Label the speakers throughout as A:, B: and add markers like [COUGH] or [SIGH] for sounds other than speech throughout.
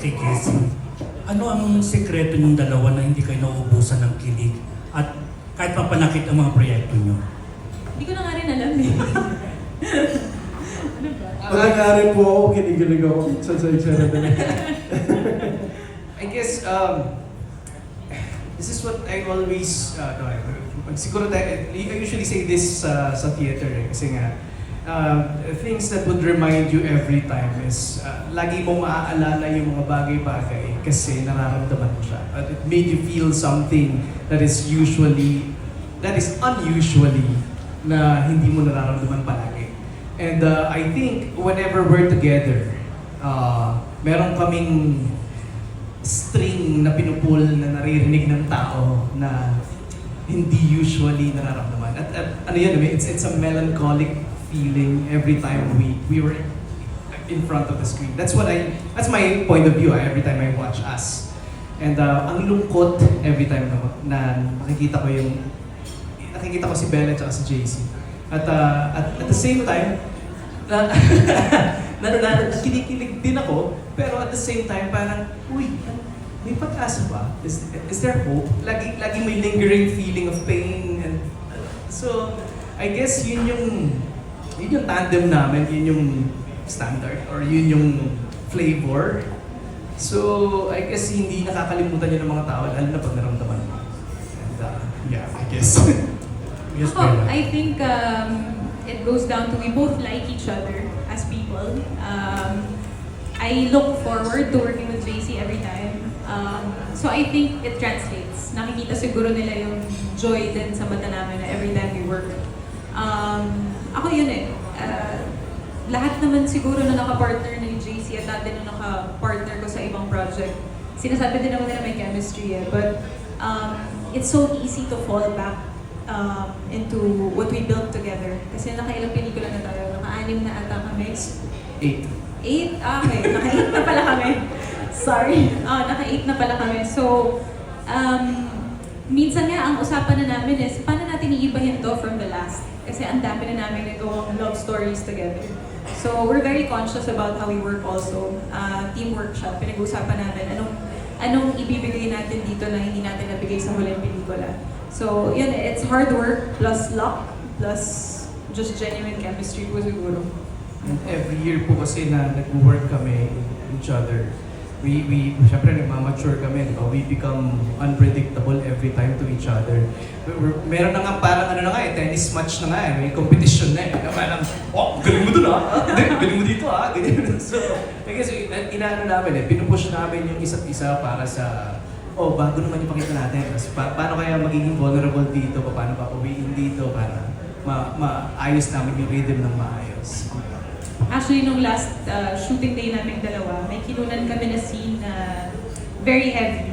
A: kay Casey. Ano ang sekreto ng dalawa na hindi kayo nauubusan ng kilig at kahit mapanakit ang mga proyekto nyo?
B: Hindi ko na nga rin alam eh. [LAUGHS] ano ba?
C: Pag nangyari po ako, kinikilig ako sa eksena na
D: I guess, um, this is what I always, uh, no, I- siguro I usually say this sa sa theater eh, kasi nga, uh, things that would remind you every time is, uh, lagi mong maaalala yung mga bagay-bagay kasi nararamdaman mo siya. At it made you feel something that is usually, that is unusually, na hindi mo nararamdaman palagi. And uh, I think whenever we're together, uh, meron kaming string na pinupul na naririnig ng tao na hindi usually nararamdaman. At, at ano yun, it's, it's a melancholic feeling every time we we were in front of the screen. That's what I, that's my point of view ah, every time I watch us. And uh, ang lungkot every time na, na nakikita ko yung, nakikita ko si Bella at si JC. At, uh, at, at the same time, na, [LAUGHS] na, na, na, kinikilig din ako, pero at the same time, parang, uy, may pag-asa ba? Is, is there hope? Lagi, lagi may lingering feeling of pain. And, so, I guess yun yung, yun yung tandem namin, yun yung standard, or yun yung flavor. So, I guess hindi nakakalimutan yun ng mga tao, lalo na pag naramdaman mo. And, uh, yeah, I guess. [LAUGHS]
A: Yes, Bella.
B: I think um, it goes down to we both like each other as people. Um, I look forward to working with JC every time. Um, so I think it translates. Nakikita siguro nila yung joy din sa mata namin na every time we work. Um, ako yun eh. Uh, lahat naman siguro na nakapartner ni JC at dati na nakapartner ko sa ibang project. Sinasabi din naman nila may chemistry eh. But um, it's so easy to fall back um, into what we built together. Kasi nakailang pelikula na tayo. Naka-anim na ata kami.
D: Eight.
B: Eight? Ah, okay. Naka-eight na pala kami. Sorry. Ah, naka-eight na pala kami. So, um, minsan nga ang usapan na namin is, paano natin iibahin to from the last? Kasi ang dami na namin nagawang love stories together. So, we're very conscious about how we work also. Uh, team workshop, pinag-uusapan namin anong anong ibibigay natin dito na hindi natin nabigay sa huling pelikula. So, yun, it's hard work plus luck plus just genuine chemistry po siguro.
D: And every year po kasi na nag-work kami each other, we, we, syempre nagmamature kami, di ba? we become unpredictable every time to each other. We- we're- Meron na nga parang ano na nga eh, tennis match na nga eh, may competition na eh. Na parang, oh, galing mo dun ah, galing mo dito ah, ganyan. So, I guess, ina- inaano namin eh, pinupush namin yung isa't isa para sa, oh, bago naman yung pakita natin. Tapos, pa- paano kaya magiging vulnerable dito, paano pa uwiin dito para ma maayos namin yung rhythm ng maayos.
B: Actually, nung last uh, shooting day namin dalawa, may kinunan kami na scene na very heavy.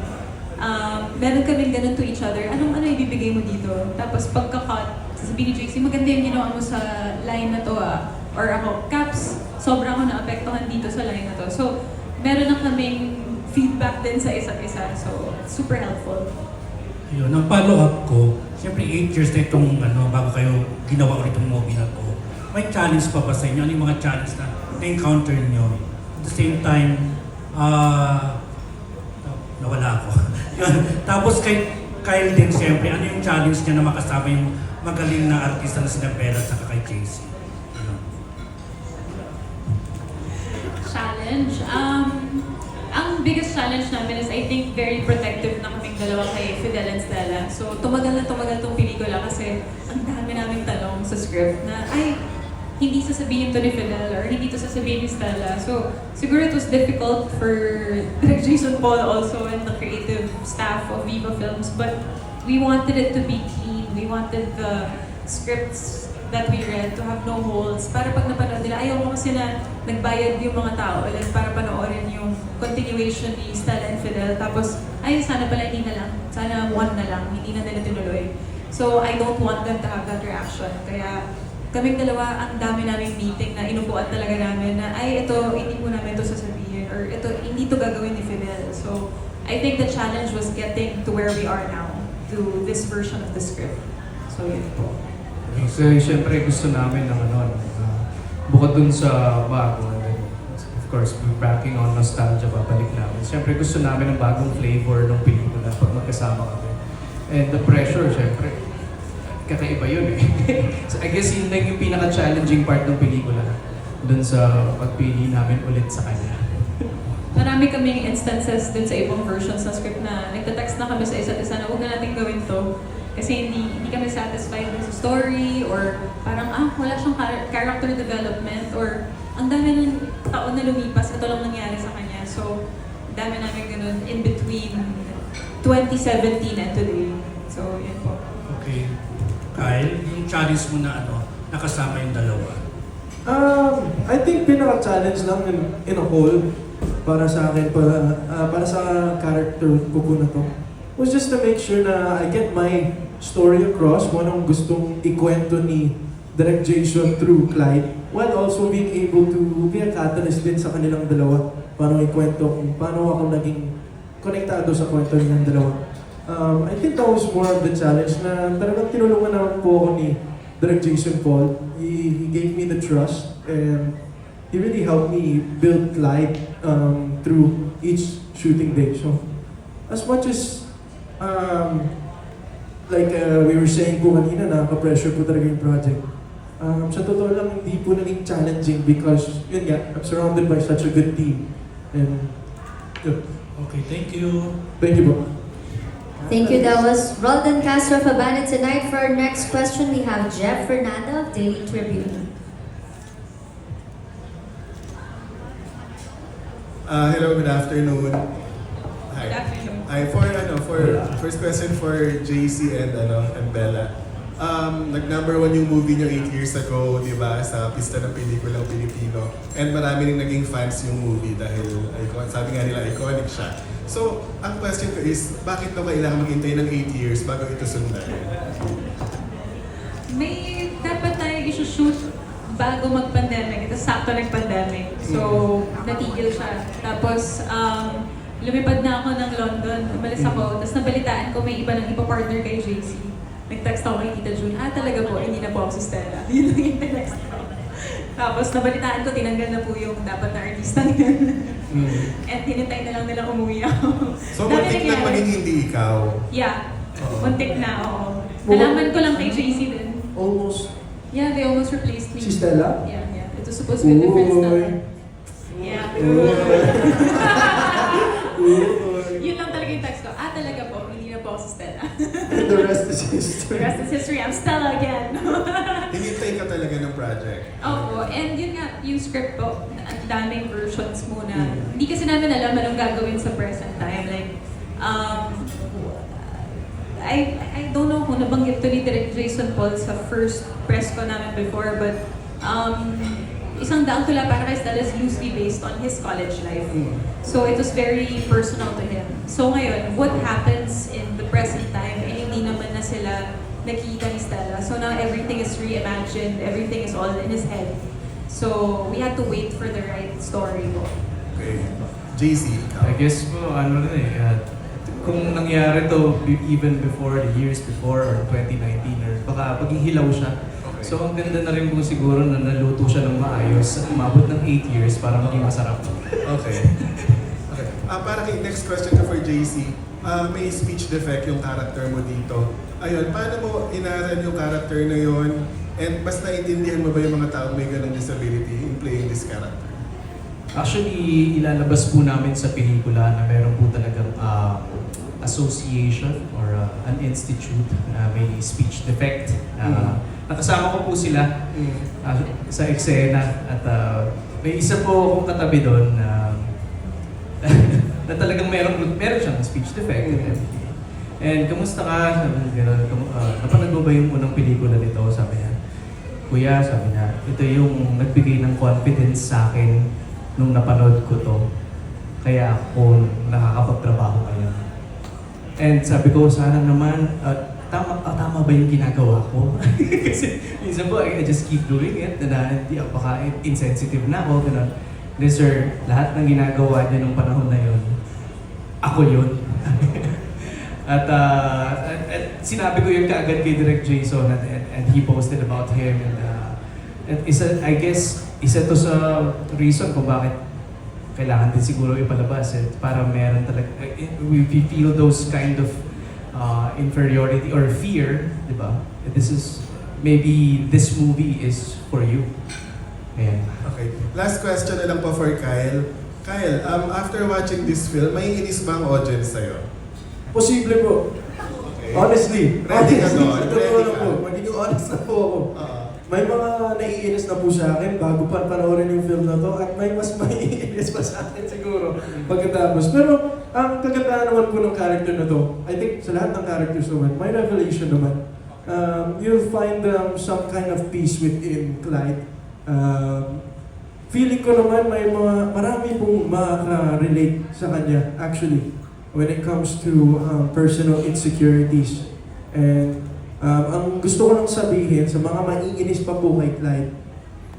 B: Um, meron kaming ganun to each other. Anong ano ibibigay mo dito? Tapos pagka-cut, sasabihin ni JC, maganda yung ginawa mo sa line na to ah. Or ako, Caps, sobrang ako naapektuhan dito sa line na to. So, meron na kaming feedback din sa isa't isa. So, super helpful.
A: Yun, ang follow-up ko, siyempre 8 years na itong ano, bago kayo ginawa ulit itong movie na to. May challenge pa ba sa inyo? Ano yung mga challenge na na-encounter nyo? At the same time, ah, nawala ako. [LAUGHS] Yun. Tapos kay Kyle din siyempre, ano yung challenge niya na makasama yung magaling na artista na sina Bella at saka kay JC? Yun.
B: challenge. Um, ang biggest challenge namin is I think very protective na kaming dalawa kay Fidel and Stella. So tumagal na tumagal tong pelikula kasi ang dami naming tanong sa script na ay hindi sasabihin to ni Fidel or hindi to sasabihin ni Stella. So siguro it was difficult for [LAUGHS] Jason Paul also and the creative staff of Viva Films but we wanted it to be clean. We wanted the scripts that we read to have no holes. Para pag napanood nila, ayaw ko kasi na nagbayad yung mga tao ulit para panoorin yung continuation ni Stella and Fidel. Tapos, ay, sana pala hindi na lang. Sana one na lang. Hindi na nila tinuloy. So, I don't want them to have that reaction. Kaya, kaming dalawa, ang dami naming meeting na inupuan talaga namin na, ay, ito, hindi po namin ito sasabihin. Or ito, hindi to gagawin ni Fidel. So, I think the challenge was getting to where we are now, to this version of the script. So, yun po.
D: Kasi syempre gusto namin ng ano, uh, bukod dun sa bago, then, course, we're backing on nostalgia, babalik namin. Siyempre, gusto namin ng bagong flavor ng pelikula pag magkasama kami. And the pressure, siyempre, kakaiba yun eh. [LAUGHS] so I guess yun lang yung pinaka-challenging part ng pelikula dun sa pagpili namin ulit sa kanya. [LAUGHS]
B: Marami kaming instances dun sa ibang versions ng script na nagta-text na kami sa isa't isa na huwag na natin gawin to. Kasi hindi hindi kami satisfied sa story or parang ah, wala siyang char- character development or ang dami ng taon na lumipas, ito lang nangyari sa kanya. So, dami namin ganun in between 2017 and today. So, yun po.
A: Okay. Kyle, yung challenge mo na ano, nakasama yung dalawa.
C: Um, I think pinaka-challenge lang in, in a whole para sa akin, para, ah, para sa character ko po na to, was just to make sure na I get my story across, kung anong gustong ikwento ni Direct Jason through Clyde, while also being able to be a catalyst din sa kanilang dalawa. Paano ikwento paano ako naging konektado sa kwento nilang dalawa. Um, I think that was more of the challenge na talagang tinulungan naman po ako ni Direct Jason Paul. He, he gave me the trust and he really helped me build Clyde um, through each shooting day. So, as much as, um, like uh, we were saying po kanina, nakaka-pressure po talaga yung project. Um, sa totoo lang, hindi po naging challenging because, yun nga, I'm surrounded by such a good team. And, yun.
A: Okay, thank you.
C: thank you po.
E: Thank you. That was Roldan Castro of Habana. Tonight, for our next question, we have Jeff Fernando of Daily Tribune.
F: Uh, hello, good afternoon. Hi.
B: Good afternoon.
F: Hi, for ano, for first question for JC and ano, and Bella. Um, nag number one yung movie nyo 8 years ago, di ba, sa pista ng pelikulang Pilipino. And marami rin naging fans yung movie dahil, icon, sabi nga nila, iconic siya. So, ang question ko is, bakit daw kailangan maghintay ng 8 years bago ito sundan?
B: May dapat tayo isushoot bago mag-pandemic. Ito sakto nag-pandemic. So, natigil siya. Tapos, um, lumipad na ako ng London. Umalis ako. Tapos nabalitaan ko may iba nang ipa-partner kay JC. Nag-text ako kay Tita June, ah talaga po, hindi na po ako si Stella. [LAUGHS] Yun lang yung text ko. Tapos nabalitaan ko, tinanggal na po yung dapat na artista [LAUGHS] yun. And hinintay na lang nila umuwi ako.
F: So,
B: Dami
F: muntik
B: nangyari.
F: maging hindi ikaw.
B: Yeah.
F: Oo.
B: Muntik na, oo. Nalaman ko lang kay JC din.
C: Almost
B: Yeah, they almost replaced me.
C: si Stella.
B: Yeah, yeah. It was supposed to be a different
C: Uy.
B: stuff. Yeah.
C: Uy. [LAUGHS]
B: Yun lang talaga yung text ko. Ah, talaga po. Hindi na po ako si Stella.
C: And the rest is
B: The
C: history.
B: rest is history. I'm Stella again. [LAUGHS]
F: Hinintay ka talaga ng project.
B: Opo. And yun nga, yung script po, ang daming versions muna. Hindi kasi namin alam anong gagawin sa present time. Like, um, I, I don't know kung nabanggit to ni Direk Jason Paul sa first press ko namin before, but um, isang daang tula para kay Stella is loosely based on his college life. So it was very personal to him. So ngayon, what happens in the present time, sila nakikita ni Stella. So now everything is reimagined, everything is all in his head. So we had to wait for the right story po.
F: Okay. JC, ikaw.
D: I guess po, ano rin eh, uh, kung nangyari to even before, the years before, or 2019, or baka maging hilaw siya.
F: Okay.
D: So ang ganda na rin po siguro na naluto siya ng maayos at umabot ng 8 years para maging masarap.
F: Okay. Okay. Ah, para kay next question ko for JC. Ah, may speech defect yung character mo dito. Ayun, paano mo inaral yung character na yun? And mas naiintindihan mo ba yung mga tao may ganong disability in playing this character?
D: Actually, ilalabas po namin sa pelikula na meron po talagang uh, association or uh, an institute na may speech defect. Uh, Nakasama ko po sila uh, sa eksena at uh, may isa po akong katabi doon na [LAUGHS] na talagang meron, meron siyang speech defect and everything. And kamusta ka? Sabi niya, gano'n, "Kamu- uh, napanood mo ba yung unang pelikula nito? Sabi niya, Kuya, sabi niya, ito yung nagbigay ng confidence sa akin nung napanood ko to. Kaya ako nakakapagtrabaho ngayon. And sabi ko, sana naman, uh, tama, ah, tama ba yung ginagawa ko? [LAUGHS] Kasi minsan po, I, I just keep doing it, na, na hindi ako baka insensitive na ako, gano'n. Then sir, lahat ng ginagawa niya nung panahon na yun, ako yun. [LAUGHS] at, uh, at, at sinabi ko yun kaagad kay Direct Jason and, and, and he posted about him and, uh, at isa, I guess, isa to sa reason kung bakit kailangan din siguro ipalabas eh, para meron talaga, eh, we, we feel those kind of uh, inferiority or fear, di ba? This is, maybe this movie is for you. Ayan.
F: Okay. Last question na lang po for Kyle. Kyle, um, after watching this film, may inis ba ang audience sa'yo?
C: Posible po.
F: Okay.
C: Honestly.
F: Ready ka
C: honestly,
F: doon? Ready
C: lang
F: ka?
C: po. Magiging honest na po ako.
F: Oo.
C: May mga naiinis na po sa akin bago pa panoorin yung film na to at may mas [LAUGHS] maiinis pa sa akin siguro pagkatapos. Pero ang kagandahan naman po ng character na to, I think sa lahat ng characters naman, may revelation naman. Um, you'll find um, some kind of peace within Clyde. Um, feeling ko naman may mga marami pong makaka-relate sa kanya actually when it comes to um, personal insecurities. And um, ang gusto ko lang sabihin sa mga maiinis pa po kay Clyde,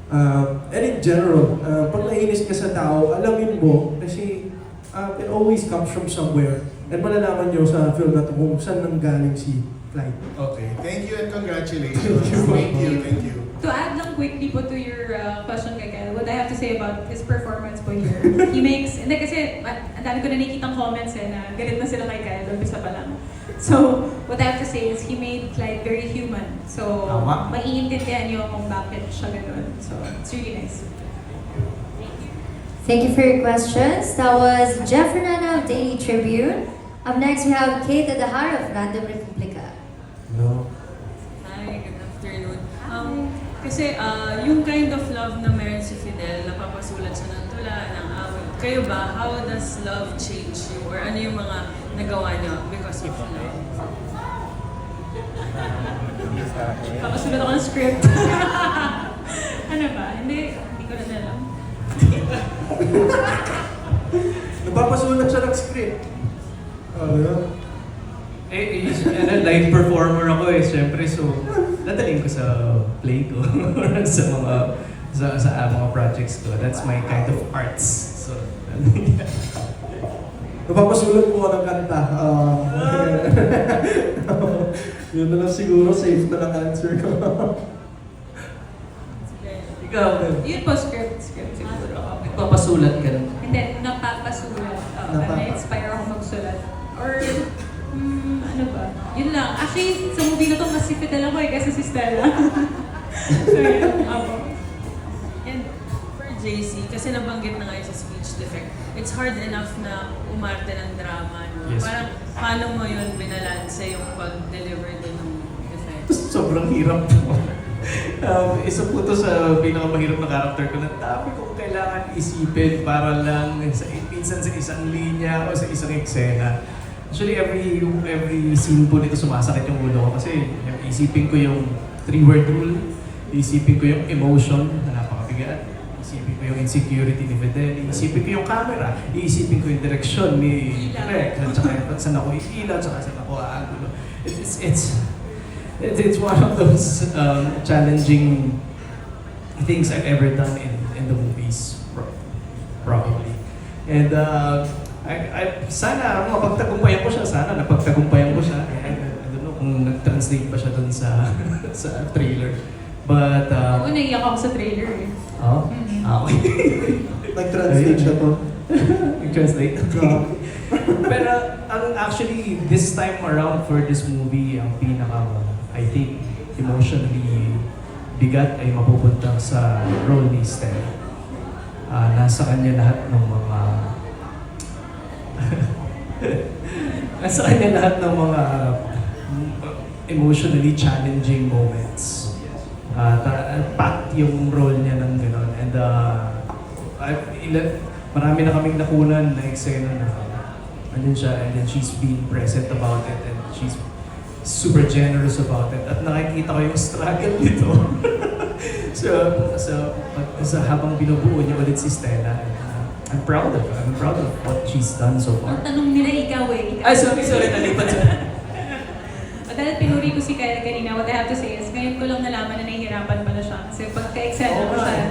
C: um, and in general, uh, pag naiinis ka sa tao, alamin mo kasi uh, it always comes from somewhere. And malalaman nyo sa film na to kung saan nanggaling si Clyde.
F: Okay. Thank you and congratulations.
C: Thank you.
F: Thank you. Thank you.
B: To add lang quickly po to your uh, question kay I have to say about his performance po here. [LAUGHS] He makes, hindi kasi, ma- ang dami ko na nakikitang comments eh, na galit na sila kay Kyle, umpisa pa lang. So, what I have to say is he made Clyde very human. So,
D: Tama.
B: maiintindihan niyo kung bakit siya ganun. So, it's really nice.
E: Thank you for your questions. That was Jeff Fernando of Daily Tribune. Up next, we have Kate Adahar of Random Republica.
C: No?
G: Hi, good afternoon. Um, kasi ah, yung kind of love na napapasulat siya ng tula, ng awit. Kayo ba, how does love change you? Or ano yung mga nagawa niyo because of love? [LAUGHS]
B: Papasulat ako ng script. [LAUGHS] ano ba? Hindi, hindi ko na alam. [LAUGHS]
C: Napapasulat siya ng script. Oh, yeah.
D: Eh, eh, ano, live performer ako eh, syempre. So, dadalhin ko sa play ko or sa mga sa, sa ah, mga projects ko. That's my kind of arts. So, [LAUGHS]
C: Napapasulat mo ka ng kanta. Ah. [LAUGHS] yun na lang siguro, safe na lang answer ko.
D: ikaw,
B: Yun po, script, script siguro.
D: nagpapasulat ka ng
B: Hindi, napapasulat. Uh,
C: Napapa-
B: Na-inspire ako magsulat. Or, hmm, ano ba? Yun lang. Actually, sa movie na to, mas si Fidel ako eh, kasi si Stella. [LAUGHS] so, yun. Ako.
G: JC, kasi nabanggit na nga yun sa speech defect, it's hard enough na umarte ng drama. No?
D: Yes.
G: Parang, paano mo yun binalanse yung pag-deliver din ng defect? [LAUGHS]
D: sobrang hirap po. um, isa po to sa pinakamahirap na character ko na dami kong kailangan isipin para lang sa, minsan sa isang linya o sa isang eksena. Actually, every every scene po nito sumasakit yung ulo ko kasi isipin ko yung three-word rule, isipin ko yung emotion na napakabigat, isipin ko yung insecurity ni Fidel, isipin ko yung camera, iisipin ko yung direksyon ni. Rex, at saka saan ako iilaw, at saka saan ako aangulo. It's, it's, it's, it's, one of those um, challenging things I've ever done in, in the movies, pro- probably. And uh, I, I, sana mapagtagumpayan ko siya, sana napagtagumpayan ko siya. I, I don't know kung nag-translate pa siya dun sa, [LAUGHS] sa trailer. But,
B: Oo,
D: uh,
B: naiyak ako sa trailer eh.
D: oh,
B: Mhm.
D: ah, okay. [LAUGHS]
C: Nag-translate siya to. [LAUGHS]
D: Nag-translate. [LAUGHS] Pero ang actually this time around for this movie ang pinaka I think emotionally bigat ay mapupunta sa role ni Stella. Ah, nasa kanya lahat ng mga nasa kanya lahat ng mga mm, emotionally challenging moments. Ah, ta- packed yung role niya ng gano'n. And uh, I- ilan, marami na kaming nakunan na eksena na andun siya and then she's being present about it and she's super generous about it at nakikita ko yung struggle nito. [LAUGHS] so, so, pag- sa habang binubuo niya ulit si Stella, uh, I'm proud of her. I'm proud of what she's done so
B: Ang
D: far.
B: tanong nila ikaw eh. Ikaw.
D: Ay, sorry, sorry, nalipat
B: dahil pinuri ko si Kyle kanina, what I have to say is, ngayon ko lang nalaman na nahihirapan pala siya. Kasi pagka-excel
C: Oo
B: ko
C: nga
B: siya,
C: eh.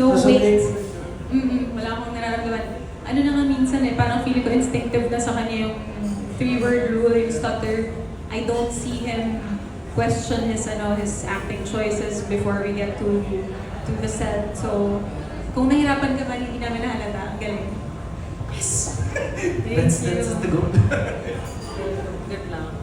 B: no
C: main-
B: Mm-mm, wala akong nararamdaman. Ano na nga minsan eh, parang feeling ko instinctive na sa kanya yung three-word rule, yung stutter. I don't see him question his ano his acting choices before we get to to the set. So kung nahirapan ka man, hindi namin nahalata. Ang galing.
D: Yes!
G: Thank
D: That's,
G: you.
D: that's the goal.
G: Good lang.